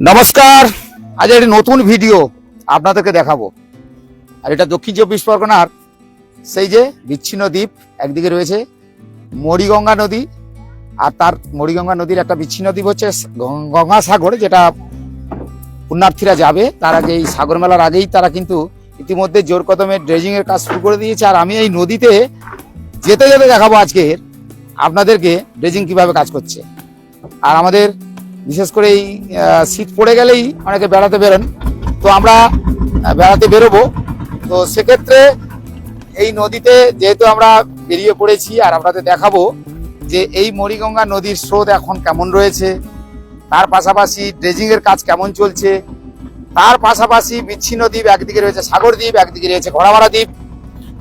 নমস্কার। আজ একটি নতুন ভিডিও আপনাদেরকে দেখাবো। আর এটা দক্ষিণ চব্বিশ পরগনার। সেই যে বিচ্ছিন্ন দ্বীপ একদিকে রয়েছে মরিগঙ্গা নদী, আর তার মরিগঙ্গা নদীর একটা বিচ্ছিন্ন দ্বীপ হচ্ছে গং- গঙ্গাসাগর, যেটা পুণ্যার্থীরা যাবে। তার আগে এই সাগর মেলার আগেই তারা কিন্তু ইতিমধ্যে জোর কদমে ড্রেজিং এর কাজ শুরু করে দিয়েছে। আর আমি এই নদীতে যেতে যেতে দেখাবো আজকে আপনাদেরকে ড্রেজিং কীভাবে কাজ করছে। আর আমাদের বিশেষ করে এই শীত পড়ে গেলেই অনেকে বেড়াতে বেরোন। তো আমরা বেড়াতে বেরোবো। তো সেক্ষেত্রে এই নদীতে যেহেতু আমরা বেরিয়ে পড়েছি আর আপনাদের দেখাবো যে এই মরিগঙ্গা নদীর স্রোত এখন কেমন রয়েছে, তার পাশাপাশি ড্রেজিং এর কাজ কেমন চলছে, তার পাশাপাশি বিচ্ছিন্ন দ্বীপ, একদিকে রয়েছে সাগর দ্বীপ, একদিকে রয়েছে ঘোড়ামারা দ্বীপ।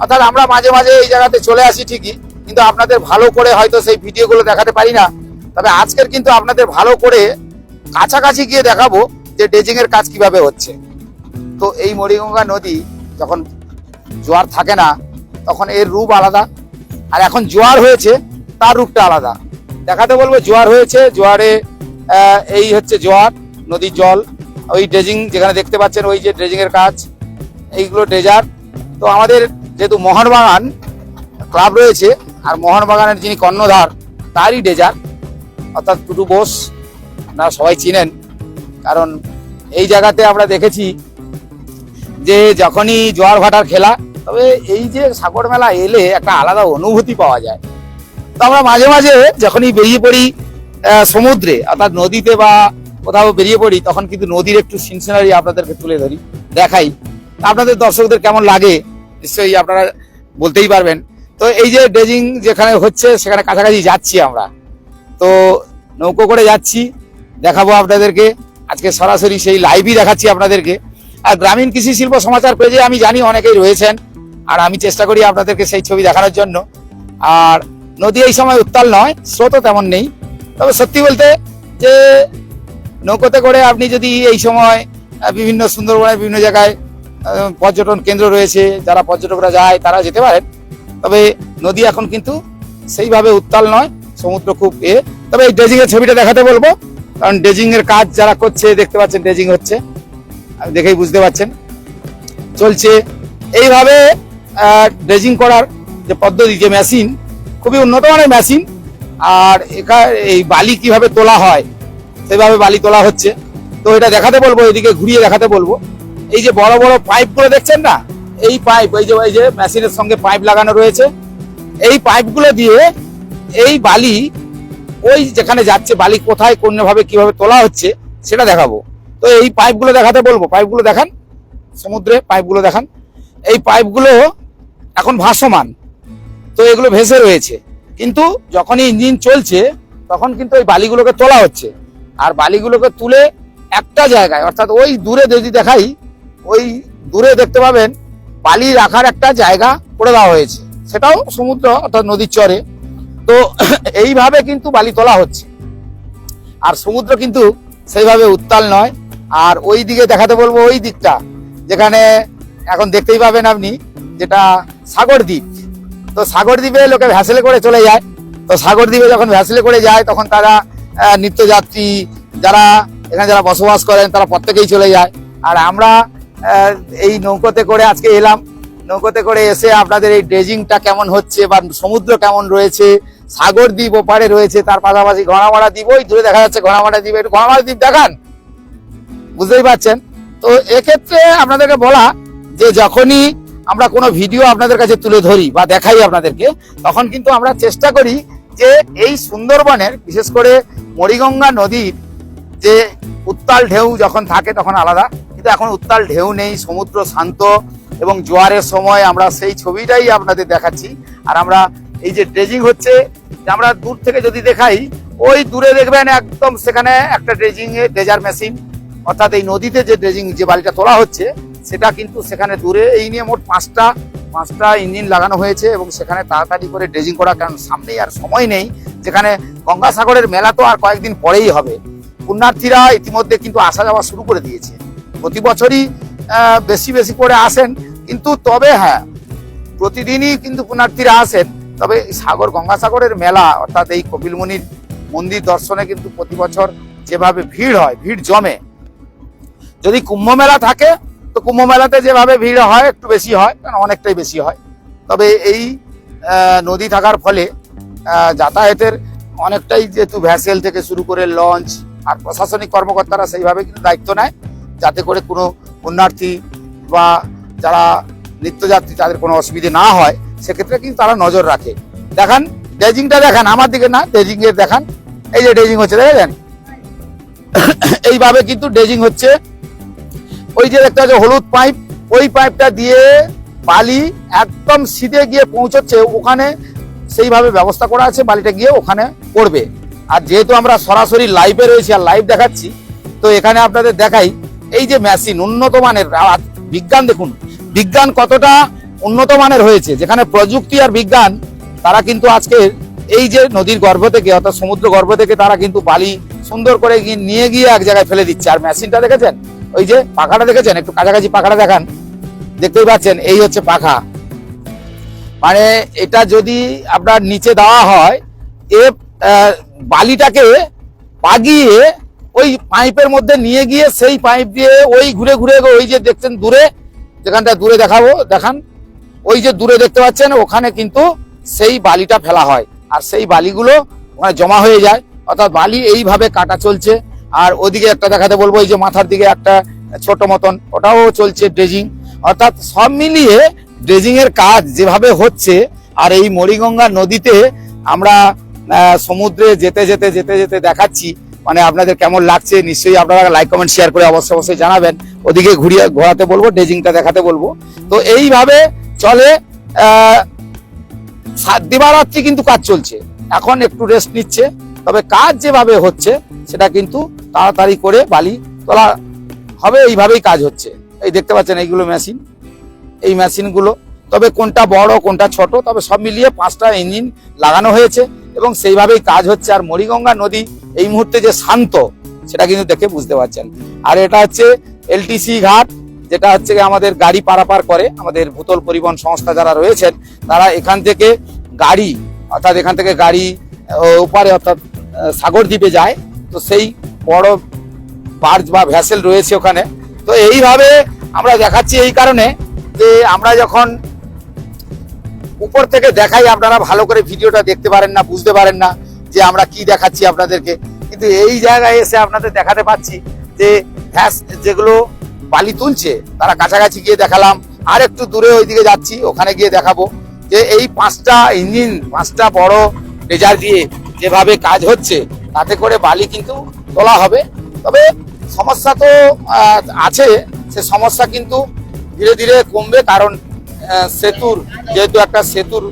অর্থাৎ আমরা মাঝে মাঝে এই জায়গাতে চলে আসি ঠিকই, কিন্তু আপনাদের ভালো করে হয়তো সেই ভিডিওগুলো দেখাতে পারি না। তবে আজকের কিন্তু আপনাদের ভালো করে কাছাকাছি গিয়ে দেখাবো যে ড্রেজিং এর কাজ কীভাবে হচ্ছে। তো এই মরিগঙ্গা নদী যখন জোয়ার থাকে না, তখন এর রূপ আলাদা। আর এখন জোয়ার হয়েছে, তার রূপটা আলাদা। দেখাতে বলব, জোয়ার হয়েছে, জোয়ারে এই হচ্ছে জোয়ার, নদীর জল। ওই ড্রেজিং যেখানে দেখতে পাচ্ছেন, ওই যে ড্রেজিং এর কাজ। এইগুলো ড্রেজার। তো আমাদের যেহেতু মোহনবাগান ক্লাব রয়েছে, আর মোহনবাগানের যিনি কর্ণধার, তারই ড্রেজার। অর্থাৎ টুটু বোস না সবাই চিনেন। কারণ এই জায়গাতে আমরা দেখেছি যে যখনই জোয়ার ভাটার খেলা, তবে এই যে সাগর মেলা এলে একটা আলাদা অনুভূতি পাওয়া যায়। তো আমরা মাঝে মাঝে যখনই বেরিয়ে পড়ি সমুদ্রে, অর্থাৎ নদীতে বা কোথাও বেরিয়ে পড়ি, তখন কিন্তু নদীর একটু সিনসিনারি আপনাদেরকে তুলে ধরি, দেখাই। আপনাদের দর্শকদের কেমন লাগে, নিশ্চয়ই আপনারা বলতেই পারবেন। তো এই যে ড্রেজিং যেখানে হচ্ছে, সেখানে কাছাকাছি যাচ্ছি আমরা। তো নৌকো করে যাচ্ছি, দেখাবো আপনাদেরকে। আজকে সরাসরি সেই লাইভই দেখাচ্ছি আপনাদেরকে। আর গ্রামীণ কৃষি শিল্প সমাচার পেজে আমি জানি অনেকেই রয়েছেন, আর আমি চেষ্টা করি আপনাদেরকে সেই ছবি দেখানোর জন্য। আর নদী এই সময় উত্তাল নয় স্রোতও তেমন নেই। তবে সত্যি বলতে যে নৌকোতে করে আপনি যদি এই সময় বিভিন্ন সুন্দরবনের বিভিন্ন জায়গায় পর্যটন কেন্দ্র রয়েছে, যারা পর্যটকরা যায়, তারা যেতে পারেন। তবে নদী এখন কিন্তু সেইভাবে উত্তাল নয়, সমুদ্র খুব এ তবে এই ড্রেজিং এর ছবিটা দেখাতে বলব, কারণ ড্রেজিং এর কাজ যারা করছে, দেখতে পাচ্ছেন ড্রেজিং হচ্ছে দেখেই বুঝতে পারছেন। চলছে এইভাবে ড্রেজিং করার যে পদ্ধতি, যে মেশিন, খুবই উন্নত মানের মেশিন, আর এখানে, এই বালি কীভাবে তোলা হয়, সেভাবে বালি তোলা হচ্ছে। তো এটা দেখাতে বলব, এদিকে ঘুরিয়ে দেখাতে বলব। এই যে বড় বড় পাইপগুলো দেখছেন না? এই পাইপ, এই যে এই যে মেশিনের সঙ্গে পাইপ লাগানো রয়েছে। এই পাইপগুলো দিয়ে এই বালি ওই যেখানে যাচ্ছে, বালি কোথায়, কোন ভাবে, কীভাবে তোলা হচ্ছে, সেটা দেখাবো। তো এই পাইপগুলো দেখাতে বলব। পাইপগুলো দেখান। সমুদ্রে পাইপগুলো দেখান। এই পাইপগুলো এখন ভাসমান। তো এগুলো ভেসে রয়েছে। কিন্তু যখনই ইঞ্জিন চলছে, তখন কিন্তু ওই বালিগুলোকে তোলা হচ্ছে। আর বালিগুলোকে তুলে একটা জায়গায়, অর্থাৎ ওই দূরে যদি দেখাই, ওই দূরে দেখতে পাবেন বালি রাখার একটা জায়গা করে দেওয়া হয়েছে। সেটাও সমুদ্র, অর্থাৎ নদীর চরে। তো এইভাবে কিন্তু বালি তোলা হচ্ছে। আর সমুদ্র কিন্তু সেইভাবে উত্তাল নয়। আর ওই দিকে দেখাতে বলব ওই দিকটা, যেখানে এখন দেখতেই পাবেন আপনি যেটা সাগর দ্বীপ। তো সাগর দ্বীপে লোকে ভ্যাসেলে করে চলে যায়। তো সাগর দ্বীপে যখন ভ্যাসেলে করে যায়, তখন তারা নিত্যযাত্রী যারা, এখানে যারা বসবাস করেন, তারা প্রত্যেকেই চলে যায়। আর আমরা এই নৌকোতে করে আজকে এলাম। নৌকোতে করে এসে আপনাদের এই ড্রেজিংটা কেমন হচ্ছে বা সমুদ্র কেমন রয়েছে সাগর দ্বীপ ওপারে রয়েছে, তার পাশাপাশি ঘোড়ামারা দ্বীপ ওই দূরে দেখা যাচ্ছে ঘোড়ামারা দ্বীপ। একটু ঘোড়ামারা দ্বীপ দেখান। বুঝতেই পারছেন? তো এক্ষেত্রে আপনাদেরকে বলা, যে যখনই আমরা কোনো ভিডিও আপনাদের কাছে তুলে ধরি বা দেখাই আপনাদেরকে, তখন কিন্তু আমরা চেষ্টা করি যে এই সুন্দরবনের, বিশেষ করে মরিগঙ্গা নদীর যে উত্তাল ঢেউ যখন থাকে, তখন আলাদা। কিন্তু এখন উত্তাল ঢেউ নেই, সমুদ্র শান্ত এবং জোয়ারের সময় আমরা সেই ছবিটাই আপনাদের দেখাচ্ছি। আর আমরা এই যে ড্রেজিং হচ্ছে আমরা দূর থেকে যদি দেখাই, ওই দূরে দেখবেন একদম সেখানে একটা ড্রেজিং এ ড্রেজার মেশিন অর্থাৎ এই নদীতে যে ড্রেজিং যে বালিটা তোলা হচ্ছে, সেটা কিন্তু সেখানে দূরে, এই নিয়ে মোট পাঁচটা পাঁচটা ইঞ্জিন লাগানো হয়েছে এবং সেখানে তাড়াতাড়ি করে ড্রেজিং করা, কারণ সামনেই আর সময় নেই। যেখানে গঙ্গাসাগরের মেলা তো আর কয়েকদিন পরেই হবে। পুণ্যার্থীরা ইতিমধ্যে কিন্তু আসা যাওয়া শুরু করে দিয়েছে। প্রতি বছরই বেশি বেশি করে আসেন, কিন্তু তবে হ্যাঁ প্রতিদিনই কিন্তু পুণ্যার্থীরা আসেন। তবে সাগর, গঙ্গাসাগরের মেলা, অর্থাৎ এই কপিলমুনির মন্দির দর্শনে কিন্তু প্রতি বছর যেভাবে ভিড় হয়, ভিড় জমে। যদি কুম্ভ মেলা থাকে, তো কুম্ভ মেলাতে যেভাবে ভিড় হয়, একটু বেশি হয়, কারণ অনেকটাই বেশি হয়। তবে এই নদী থাকার ফলে যাতায়াতের অনেকটাই যেহেতু ভ্যাসেল থেকে শুরু করে লঞ্চ আর প্রশাসনিক কর্মকর্তারা সেইভাবে কিন্তু দায়িত্ব নেয়, যাতে করে কোনো পুণ্যার্থী বা যারা নিত্যযাত্রী তাদের কোনো অসুবিধে না হয়। সেক্ষেত্রে কিন্তু তারা নজর রাখে। দেখান ডেজিংটা দেখান, আমার দিকে না ডেজিং এর দেখান। এই যে ডেজিং হচ্ছে দেখেন এইভাবে কিন্তু ডেজিং হচ্ছে। ওই যে দেখতে পাচ্ছ হলুদ পাইপ, ওই পাইপটা দিয়ে বালি একদম সিধে গিয়ে পৌঁছচ্ছে, ওখানে সেইভাবে ব্যবস্থা করা আছে, বালিটা গিয়ে ওখানে পড়বে। আর যেহেতু আমরা সরাসরি লাইভে রয়েছি আর লাইভ দেখাচ্ছি, তো এখানে আপনাদের দেখাই, এই যে মেশিন উন্নত মানের বিজ্ঞান দেখুন, বিজ্ঞান কতটা উন্নত মানের হয়েছে, যেখানে প্রযুক্তি আর বিজ্ঞান, তারা কিন্তু আজকে এই যে নদীর গর্ভ থেকে অর্থাৎ সমুদ্র গর্ভ থেকে তারা কিন্তু বালি সুন্দর করে নিয়ে গিয়ে এক জায়গায় ফেলে দিচ্ছে। আর মেশিনটা দেখেছেন? ওই যে পাখাটা দেখেছেন? একটু কাছাকাছি পাখাটা দেখান। দেখতেই পাচ্ছেন, এই হচ্ছে পাখা। মানে এটা যদি আপনার নিচে দেওয়া হয়, এ বালিটাকে পাগিয়ে ওই পাইপের মধ্যে নিয়ে গিয়ে সেই পাইপ দিয়ে ওই ঘুরে ঘুরে ওই যে দেখছেন দূরে, যেখানটা দূরে দেখাবো, দেখান। ওই যে দূরে দেখতে পাচ্ছেন, ওখানে কিন্তু সেই বালিটা ফেলা হয়। আর সেই বালিগুলো ওখানে জমা হয়ে যায়। অর্থাৎ বালি এইভাবে কাটা চলছে। আর ওদিকে একটা দেখাতে বলব, এই যে মাথার দিকে একটা ছোট মতন, ওটাও চলছে ড্রেজিং। অর্থাৎ সব মিলিয়ে ড্রেজিং এর কাজ যেভাবে হচ্ছে, আর এই মরিগঙ্গা নদীতে আমরা সমুদ্রে যেতে যেতে যেতে যেতে দেখাচ্ছি। মানে আপনাদের কেমন লাগছে, নিশ্চয়ই আপনারা লাইক কমেন্ট শেয়ার করে অবশ্যই অবশ্যই জানাবেন। ওদিকে ঘুরিয়ে ঘোরাতে বলব, ড্রেজিংটা দেখাতে বলব। তো এইভাবে চলে দিবারাত্রি কিন্তু কাজ চলছে। এখন একটু রেস্ট নিচ্ছে। তবে কাজ যেভাবে হচ্ছে, সেটা কিন্তু তাড়াতাড়ি করে বালি তোলা হবে, এইভাবেই কাজ হচ্ছে। এই দেখতে পাচ্ছেন এইগুলো মেশিন এই মেশিনগুলো তবে কোনটা বড়, কোনটা ছোট, তবে সব মিলিয়ে পাঁচটা ইঞ্জিন লাগানো হয়েছে এবং সেইভাবেই কাজ হচ্ছে। আর মরিগঙ্গা নদী এই মুহূর্তে যে শান্ত, সেটা কিন্তু দেখে বুঝতে পারছেন। আর এটা হচ্ছে এলটিসি ঘাট। যেটা হচ্ছে আমাদের গাড়ি পারাপার করে, আমাদের ভূতল পরিবহন সংস্থা যারা রয়েছেন, তারা এখান থেকে গাড়ি, অর্থাৎ এখান থেকে গাড়ি ওপারে অর্থাৎ সাগর দ্বীপে যায়। তো সেই বড় বার্জ বা ভ্যাসেল রয়েছে ওখানে। তো এইভাবে আমরা দেখাচ্ছি এই কারণে যে আমরা যখন উপর থেকে দেখাই, আপনারা ভালো করে ভিডিওটা দেখতে পারেন না, বুঝতে পারেন না যে আমরা কি দেখাচ্ছি আপনাদেরকে। কিন্তু এই জায়গায় এসে আপনাদের দেখাতে পাচ্ছি যে ভ্যাস, যেগুলো বালি তুলছে, তারা কাছাকাছি গিয়ে দেখালাম। আর একটু দূরে ওইদিকে যাচ্ছি, ওখানে গিয়ে দেখাবো যে এই পাঁচটা ইঞ্জিন, পাঁচটা বড় ডেজার দিয়ে যেভাবে কাজ হচ্ছে, তাতে করে বালি কিন্তু তোলা হবে। তবে সমস্যা তো আছে, সে সমস্যা কিন্তু ধীরে ধীরে কমবে কারণ সেতুর যেহেতু একটা সেতুর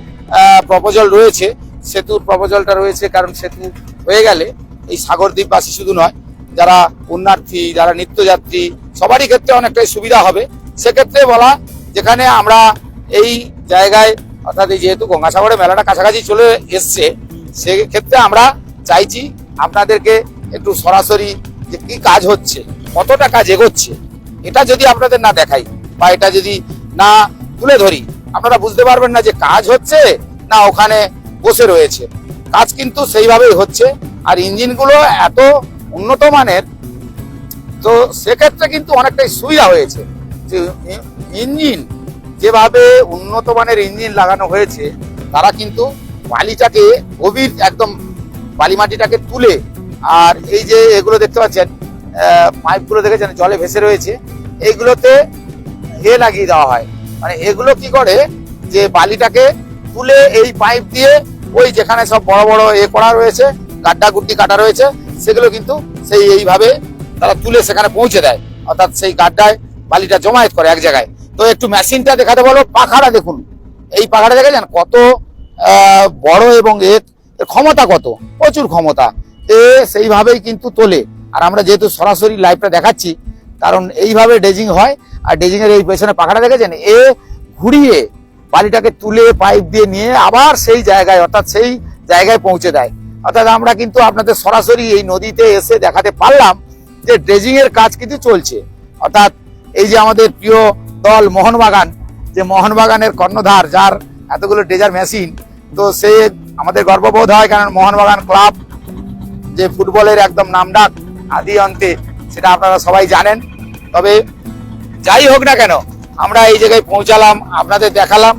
প্রপোজাল রয়েছে, সেতুর প্রপোজালটা রয়েছে কারণ সেতু হয়ে গেলে এই সাগরদ্বীপবাসী শুধু নয়, যারা পুণ্যার্থী, যারা নিত্যযাত্রী সবারই ক্ষেত্রে অনেকটাই সুবিধা হবে। সেক্ষেত্রে বলা, যেখানে আমরা এই জায়গায়, অর্থাৎ এই যেহেতু গঙ্গাসাগরের মেলাটা কাছাকাছি চলে এসছে, সেক্ষেত্রে আমরা চাইছি আপনাদেরকে একটু সরাসরি যে কি কাজ হচ্ছে, কতটা কাজ এগোচ্ছে, এটা যদি আপনাদের না দেখাই, বা এটা যদি না তুলে ধরি, আপনারা বুঝতে পারবেন না যে কাজ হচ্ছে না ওখানে বসে রয়েছে। কাজ কিন্তু সেইভাবেই হচ্ছে, আর ইঞ্জিনগুলো এত উন্নত মানের তো সেক্ষেত্রে কিন্তু অনেকটাই সুবিধা হয়েছে যে ইঞ্জিন যেভাবে উন্নত মানের ইঞ্জিন লাগানো হয়েছে, তারা কিন্তু বালিটাকে গভীর একদম বালি মাটিটাকে তুলে, আর এই যে এগুলো দেখতে পাচ্ছেন পাইপগুলো দেখেছেন, জলে ভেসে রয়েছে, এইগুলোতে এ লাগিয়ে দেওয়া হয়। মানে এগুলো কি করে যে বালিটাকে তুলে এই পাইপ দিয়ে ওই যেখানে সব বড় বড় এ করা রয়েছে গাড্ডা গুড্ডি কাটা রয়েছে, সেগুলো কিন্তু সেই এইভাবে তারা তুলে সেখানে পৌঁছে দেয়। অর্থাৎ সেই গাড্ডায় বালিটা জমায়েত করে এক জায়গায়। তো একটু মেশিনটা দেখাতে বলো পাখাটা দেখুন। এই পাখাটা দেখেছেন কত আহ, বড় এবং এর ক্ষমতা কত? প্রচুর ক্ষমতা। এ সেইভাবেই কিন্তু তোলে। আর আমরা যেহেতু সরাসরি লাইভটা দেখাচ্ছি কারণ এইভাবে ডেজিং হয় আর ডেজিং এর এই পেছনে পাখাটা দেখেছেন? এ ঘুরিয়ে বালিটাকে তুলে পাইপ দিয়ে নিয়ে আবার সেই জায়গায় অর্থাৎ সেই জায়গায় পৌঁছে দেয়। অর্থাৎ আমরা কিন্তু আপনাদের সরাসরি এই নদীতে এসে দেখাতে পারলাম যে ড্রেজিং এর কাজ কিন্তু চলছে। অর্থাৎ এই যে আমাদের প্রিয় দল মোহনবাগান, যে মোহনবাগানের কর্ণধার, যার এতগুলো ড্রেজার মেশিন তো সে আমাদের গর্ববোধ হয় কারণ মোহনবাগান ক্লাব যে ফুটবলের একদম নামডাক আদি অন্তে, সেটা আপনারা সবাই জানেন। তবে যাই হোক না কেন, আমরা এই জায়গায় পৌঁছালাম, আপনাদের দেখালাম,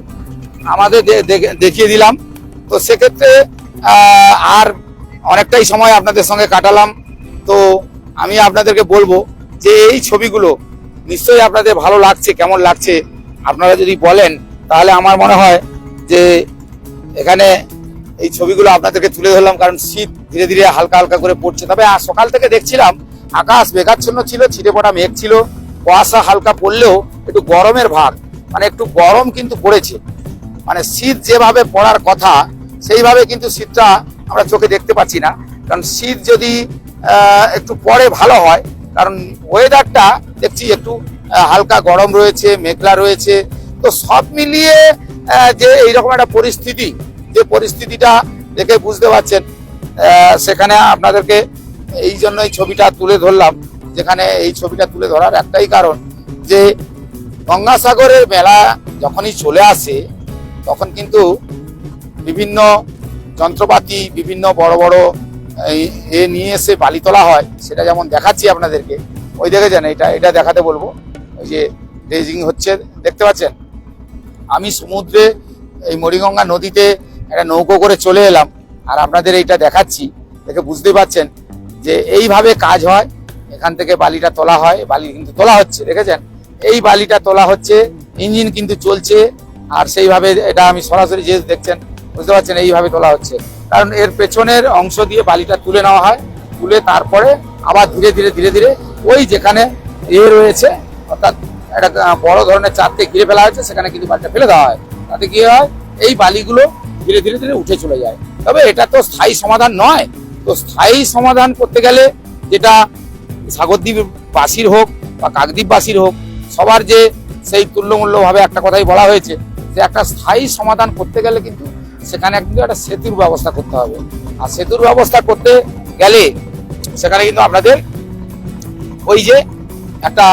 আমাদের দেখিয়ে দিলাম। তো সেক্ষেত্রে আর অনেকটাই সময় আপনাদের সঙ্গে কাটালাম। তো আমি আপনাদেরকে বলব যে এই ছবিগুলো নিশ্চয়ই আপনাদের ভালো লাগছে, কেমন লাগছে? আপনারা যদি বলেন, তাহলে আমার মনে হয় যে এখানে এই ছবিগুলো আপনাদেরকে তুলে ধরলাম, কারণ শীত ধীরে ধীরে হালকা হালকা করে পড়ছে। তবে আজ সকাল থেকে দেখছিলাম, আকাশ মেঘাচ্ছন্ন ছিল, ছিটে পড়া মেঘ ছিল, কুয়াশা হালকা পড়লেও একটু গরমের ভাগ মানে একটু গরম কিন্তু পড়েছে। মানে শীত যেভাবে পড়ার কথা, সেইভাবে কিন্তু শীতটা আমরা চোখে দেখতে পাচ্ছি না। কারণ শীত যদি একটু পরে ভালো হয়। কারণ ওয়েদারটা দেখছি একটু হালকা গরম রয়েছে, মেঘলা রয়েছে। তো সব মিলিয়ে যে এইরকম একটা পরিস্থিতি, যে পরিস্থিতিটা দেখে বুঝতে পারছেন সেখানে আপনাদেরকে এই জন্যই ছবিটা তুলে ধরলাম। যেখানে এই ছবিটা তুলে ধরার একটাই কারণ যে, গঙ্গাসাগরের মেলা যখনই চলে আসে, তখন কিন্তু বিভিন্ন যন্ত্রপাতি, বিভিন্ন বড় বড় এই এ নিয়ে এসে বালি তোলা হয়, সেটা যেমন দেখাচ্ছি আপনাদেরকে, ওই দেখেছেন এটা এটা দেখাতে বলব। ওই যে ড্রেজিং হচ্ছে, দেখতে পাচ্ছেন? আমি সমুদ্রে এই মরিগঙ্গা নদীতে একটা নৌকো করে চলে এলাম, আর আপনাদের এইটা দেখাচ্ছি, দেখে বুঝতে পারছেন যে এইভাবে কাজ হয়। এখান থেকে বালিটা তোলা হয়, বালি কিন্তু তোলা হচ্ছে, দেখেছেন? এই বালিটা তোলা হচ্ছে, ইঞ্জিন কিন্তু চলছে, আর সেইভাবে এটা আমি সরাসরি যে দেখছেন, বুঝতে পারছেন, এইভাবে তোলা হচ্ছে। কারণ এর পেছনের অংশ দিয়ে বালিটা তুলে নেওয়া হয়, তুলে তারপরে আবার ধীরে ধীরে ধীরে ধীরে ওই যেখানে এ রয়েছে, অর্থাৎ একটা বড় ধরনের চারটে ঘিরে ফেলা হয়েছে, সেখানে কিন্তু বালিটা ফেলে দেওয়া হয়। তাতে কি হয়? এই বালিগুলো ধীরে ধীরে ধীরে উঠে চলে যায়। তবে এটা তো স্থায়ী সমাধান নয়। তো স্থায়ী সমাধান করতে গেলে যেটা সাগরদ্বীপ বাসীর হোক বা কাকদ্বীপ বাসীর হোক, সবার যে সেই তুল্যমূল্যভাবে একটা কথাই বলা হয়েছে যে একটা স্থায়ী সমাধান করতে গেলে কিন্তু সেখানে কিন্তু একটা সেতুর ব্যবস্থা করতে হবে। আর সেতুর ব্যবস্থা করতে গেলে সেখানে কিন্তু আপনাদের ওই যে একটা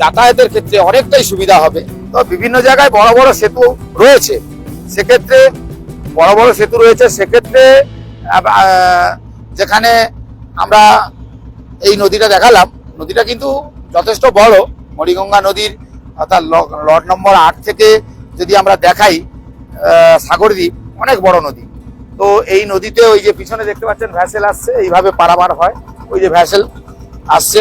যাতায়াতের ক্ষেত্রে অনেকটাই সুবিধা হবে। তো বিভিন্ন জায়গায় বড় বড় সেতু রয়েছে। সেক্ষেত্রে বড় বড় সেতু রয়েছে। সেক্ষেত্রে যেখানে আমরা এই নদীটা দেখালাম, নদীটা কিন্তু যথেষ্ট বড়। মরিগঙ্গা নদীর অর্থাৎ লট নম্বর আট থেকে যদি আমরা দেখাই সাগরদ্বীপ অনেক বড় নদী। তো এই নদীতে ওই যে পিছনে দেখতে পাচ্ছেন ভ্যাসেল আসছে, এইভাবে পারাবার হয়। ওই যে ভ্যাসেল আসছে,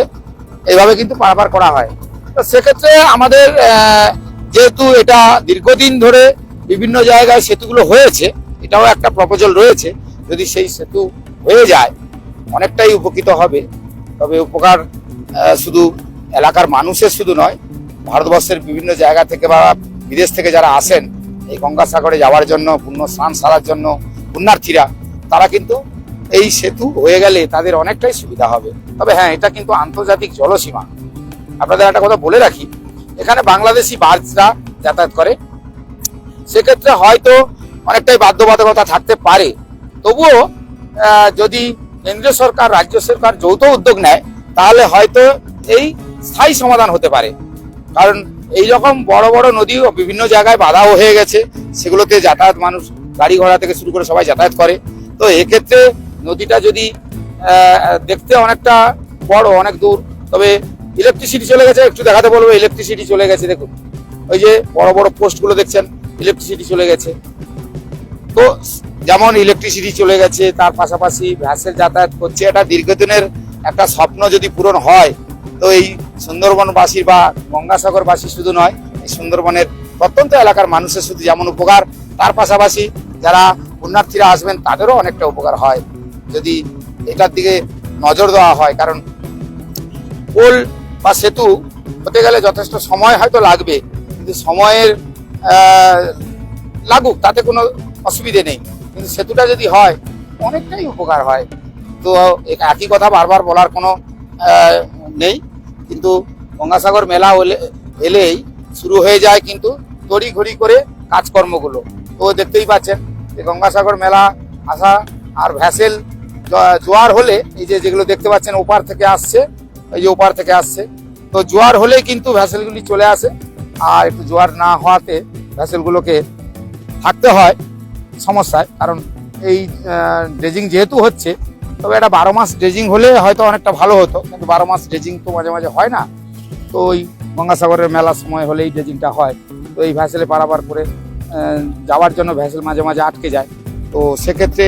এইভাবে কিন্তু পারাবার করা হয়। তো সেক্ষেত্রে আমাদের যেহেতু এটা দীর্ঘদিন ধরে বিভিন্ন জায়গায় সেতুগুলো হয়েছে, এটাও একটা প্রপোজাল রয়েছে, যদি সেই সেতু হয়ে যায়, অনেকটাই উপকৃত হবে। তবে উপকার শুধু এলাকার মানুষের শুধু নয়, ভারতবর্ষের বিভিন্ন জায়গা থেকে বা বিদেশ থেকে যারা আসেন এই গঙ্গাসাগরে যাওয়ার জন্য, পুণ্য স্নান সারার জন্য পুণ্যার্থীরা, তারা কিন্তু এই সেতু হয়ে গেলে তাদের অনেকটাই সুবিধা হবে। তবে হ্যাঁ এটা কিন্তু আন্তর্জাতিক জলসীমা। আপনাদের একটা কথা বলে রাখি, এখানে বাংলাদেশি বার্জরা যাতায়াত করে। সেক্ষেত্রে হয়তো অনেকটাই বাধ্যবাধকতা থাকতে পারে। তবুও যদি কেন্দ্রীয় সরকার, রাজ্য সরকার যৌথ উদ্যোগ নেয়, তাহলে হয়তো এই স্থায়ী সমাধান হতে পারে। কারণ এই রকম বড় বড় নদীও বিভিন্ন জায়গায় বাধাও হয়ে গেছে। সেগুলোতে যাতায়াত মানুষ গাড়ি ঘোড়া থেকে শুরু করে সবাই যাতায়াত করে। তো এক্ষেত্রে নদীটা যদি দেখতে অনেকটা বড়, অনেক দূর, তবে ইলেকট্রিসিটি চলে গেছে, একটু দেখাতে বলব ইলেকট্রিসিটি চলে গেছে, দেখুন। ওই যে বড় বড় পোস্টগুলো দেখছেন ইলেকট্রিসিটি চলে গেছে। তো যেমন ইলেকট্রিসিটি চলে গেছে, তার পাশাপাশি ভ্যাসেল যাতায়াত করছে। এটা দীর্ঘদিনের একটা স্বপ্ন যদি পূরণ হয় তো এই সুন্দরবনবাসী বা গঙ্গাসাগরবাসী শুধু নয়, এই সুন্দরবনের প্রত্যন্ত এলাকার মানুষের শুধু যেমন উপকার, তার পাশাপাশি যারা পুণ্যার্থীরা আসবেন, তাদেরও অনেকটা উপকার হয়। যদি এটার দিকে নজর দেওয়া হয়, কারণ পোল বা সেতু হতে গেলে যথেষ্ট সময় হয়তো লাগবে, কিন্তু সময়ের লাগুক, তাতে কোনো অসুবিধে নেই। কিন্তু সেতুটা যদি হয়, অনেকটাই উপকার হয়। তো একই কথা বারবার বলার কোনো নেই। কিন্তু গঙ্গাসাগর মেলা হলে এলেই শুরু হয়ে যায় কিন্তু তড়িঘড়ি করে কাজকর্মগুলো। তো দেখতেই পাচ্ছেন যে গঙ্গাসাগর মেলা আসা আর ভ্যাসেল জোয়ার হলে এই যে যেগুলো দেখতে পাচ্ছেন ওপার থেকে আসছে, এই যে ওপার থেকে আসছে। তো জোয়ার হলেই কিন্তু ভ্যাসেলগুলি চলে আসে। আর একটু জোয়ার না হওয়াতে ভ্যাসেলগুলোকে থাকতে হয় সমস্যায়। কারণ এই ড্রেজিং যেহেতু হচ্ছে তবে এটা বারো মাস ড্রেজিং হলে হয়তো অনেকটা ভালো হতো, কিন্তু বারো মাস ড্রেজিং তো মাঝে মাঝে হয় না। তো ওই গঙ্গাসাগরের মেলার সময় হলে এই ড্রেজিংটা হয়। তো এই ভ্যাসেলে পারাবার করে যাওয়ার জন্য ভ্যাসেল মাঝে মাঝে আটকে যায়। তো সেক্ষেত্রে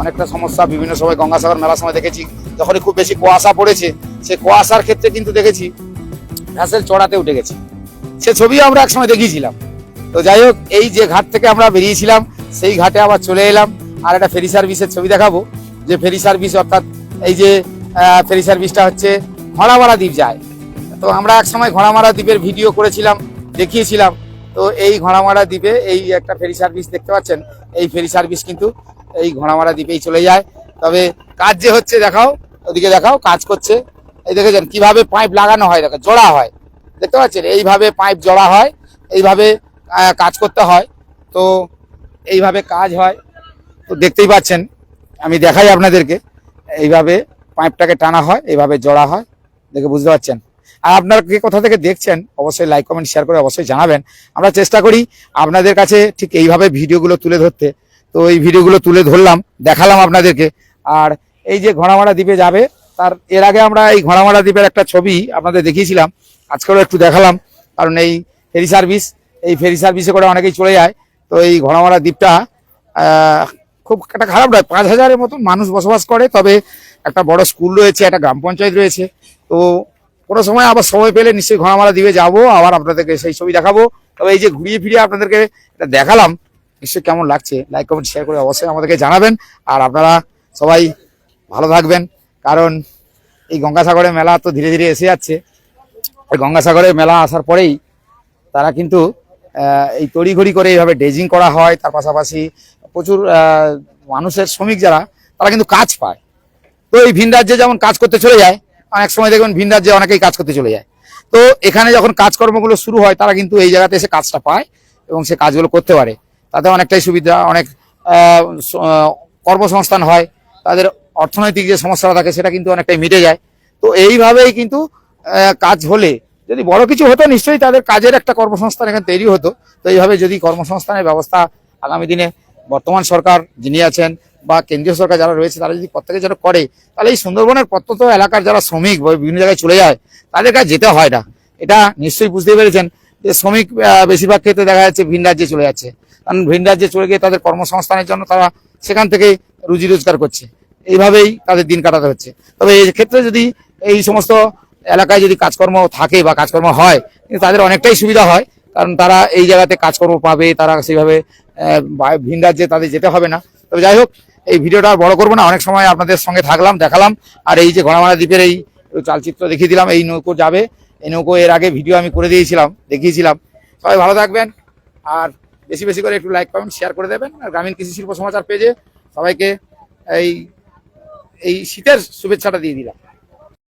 অনেকটা সমস্যা। বিভিন্ন সময় গঙ্গাসাগর মেলার সময় দেখেছি, যখনই খুব বেশি কুয়াশা পড়েছে, সে কুয়াশার ক্ষেত্রে কিন্তু দেখেছি ভ্যাসেল চড়াতে উঠে গেছে। সে ছবিও আমরা একসময় দেখিয়েছিলাম। তো যাই হোক, এই যে ঘাট থেকে আমরা বেরিয়েছিলাম, সেই ঘাটে আবার চলে এলাম। আর একটা ফেরি সার্ভিসের ছবি দেখাবো। যে ফেরি সার্ভিস, অর্থাৎ এই যে ফেরি সার্ভিসটা হচ্ছে ঘোড়ামারা দ্বীপ যায়। তো আমরা এক সময় ঘোড়ামারা দ্বীপের ভিডিও করেছিলাম, দেখিয়েছিলাম। তো এই ঘোড়ামারা দ্বীপে এই একটা ফেরি সার্ভিস দেখতে পাচ্ছেন, এই ফেরি সার্ভিস কিন্তু এই ঘোড়ামারা দ্বীপেই চলে যায়। তবে কাজ যে হচ্ছে, দেখাও, ওদিকে দেখাও, কাজ করছে। এই দেখেছেন, কীভাবে পাইপ লাগানো হয়, দেখো, জোড়া হয়। দেখতে পাচ্ছেন, এইভাবে পাইপ জোড়া হয়, এইভাবে কাজ করতে হয়। তো এইভাবে কাজ হয়। তো দেখতেই পাচ্ছেন আমি দেখাই আপনাদেরকে। এইভাবে পাইপটাকে টানা হয়, এইভাবে জড়া হয়, দেখে বুঝতে পারছেন। আর আপনারা কে কোথা থেকে দেখছেন, অবশ্যই লাইক কমেন্ট শেয়ার করে অবশ্যই জানাবেন। আমরা চেষ্টা করি আপনাদের কাছে ঠিক এইভাবে ভিডিওগুলো তুলে ধরতে। তো এই ভিডিওগুলো তুলে ধরলাম, দেখালাম আপনাদেরকে। আর এই যে ঘোড়ামারা দ্বীপে যাবে, তার এর আগে আমরা এই ঘোড়ামারা দ্বীপের একটা ছবি আপনাদের দেখিয়েছিলাম আজকেও একটু দেখালাম। কারণ এই ফেরি সার্ভিস, এই ফেরি সার্ভিসে করে অনেকেই চলে যায়। তো এই ঘোড়ামারা দ্বীপটা খুব একটা খারাপ নয়, পাঁচ হাজারের মতন মানুষ বসবাস করে, তবে একটা বড় স্কুল রয়েছে, একটা গ্রাম পঞ্চায়েত রয়েছে। তো কোনো সময় আবার সময় পেলে নিশ্চয়ই ঘোড়ামারা দ্বীপে যাব, আবার আপনাদেরকে সেই ছবি দেখাবো। তবে এই যে ঘুরিয়ে ফিরিয়ে আপনাদেরকে এটা দেখালাম, নিশ্চয়ই কেমন লাগছে লাইক কমেন্ট শেয়ার করে অবশ্যই আমাদেরকে জানাবেন। আর আপনারা সবাই ভালো থাকবেন, কারণ এই গঙ্গাসাগরের মেলা তো ধীরে ধীরে এসে যাচ্ছে। এই গঙ্গাসাগরের মেলা আসার পরেই তারা কিন্তু এই তড়িঘড়ি করে এইভাবে ডেজিং করা হয়, তার পাশাপাশি প্রচুর মানুষের শ্রমিক যারা, তারা কিন্তু কাজ পায়। তো এই ভিন রাজ্যে যেমন কাজ করতে চলে যায়, অনেক সময় দেখবেন ভিন রাজ্যে অনেকেই কাজ করতে চলে যায়। তো এখানে যখন কাজকর্মগুলো শুরু হয়, তারা কিন্তু এই জায়গাতে এসে কাজটা পায় এবং সে কাজগুলো করতে পারে। তাতে অনেকটাই সুবিধা, অনেক কর্মসংস্থান হয়। তাদের অর্থনৈতিক যে সমস্যাটা থাকে, সেটা কিন্তু অনেকটাই মিটে যায়। তো এইভাবেই কিন্তু কাজ হলে, যদি বড় কিছু হতো নিশ্চয়ই তাদের কাজের একটা কর্মসংস্থান এখানে তৈরি হতো। তো এইভাবে যদি কর্মসংস্থানের ব্যবস্থা আগামী দিনে বর্তমান সরকার যিনি আছেন বা কেন্দ্রীয় সরকার যারা রয়েছে, তারা যদি প্রত্যেকে যারা করে, তাহলে এই সুন্দরবনের প্রত্যন্ত এলাকার যারা শ্রমিক বা বিভিন্ন জায়গায় চলে যায়, তাদের কাছে যেতে হয় না। এটা নিশ্চয়ই বুঝতে পেরেছেন যে শ্রমিক বেশিরভাগ ক্ষেত্রে দেখা যাচ্ছে ভিন রাজ্যে চলে যাচ্ছে। কারণ ভিন রাজ্যে চলে গিয়ে তাদের কর্মসংস্থানের জন্য তারা সেখান থেকেই রুজি রোজগার করছে। এইভাবেই তাদের দিন কাটাতে হচ্ছে। তবে এই ক্ষেত্রে যদি এই সমস্ত এলাকায় যদি কাজকর্ম থাকে বা কাজকর্ম হয় তাদের অনেকটাই সুবিধা হয়, কারণ তারা এই জায়গাতে কাজকর্ম পাবে, তারা সেইভাবে ভিন রাজ্যে তাদের যেতে হবে না। তবে যাই হোক, এই ভিডিওটা বড় করব না, অনেক সময় আপনাদের সঙ্গে থাকলাম, দেখালাম, আর এই যে ঘোড়ামারা দ্বীপের এই চালচিত্র দেখিয়ে দিলাম, এই নৌকো যাবে। এই নৌকো এর আগে ভিডিও আমি করে দিয়েছিলাম, দেখিয়েছিলাম। সবাই ভালো থাকবেন, আর বেশি বেশি করে একটু লাইক কমেন্ট শেয়ার করে দেবেন। আর গ্রামীণ কৃষি শিল্প সমাচার পেজে সবাইকে এই এই শীতের শুভেচ্ছাটা দিয়ে দিলাম।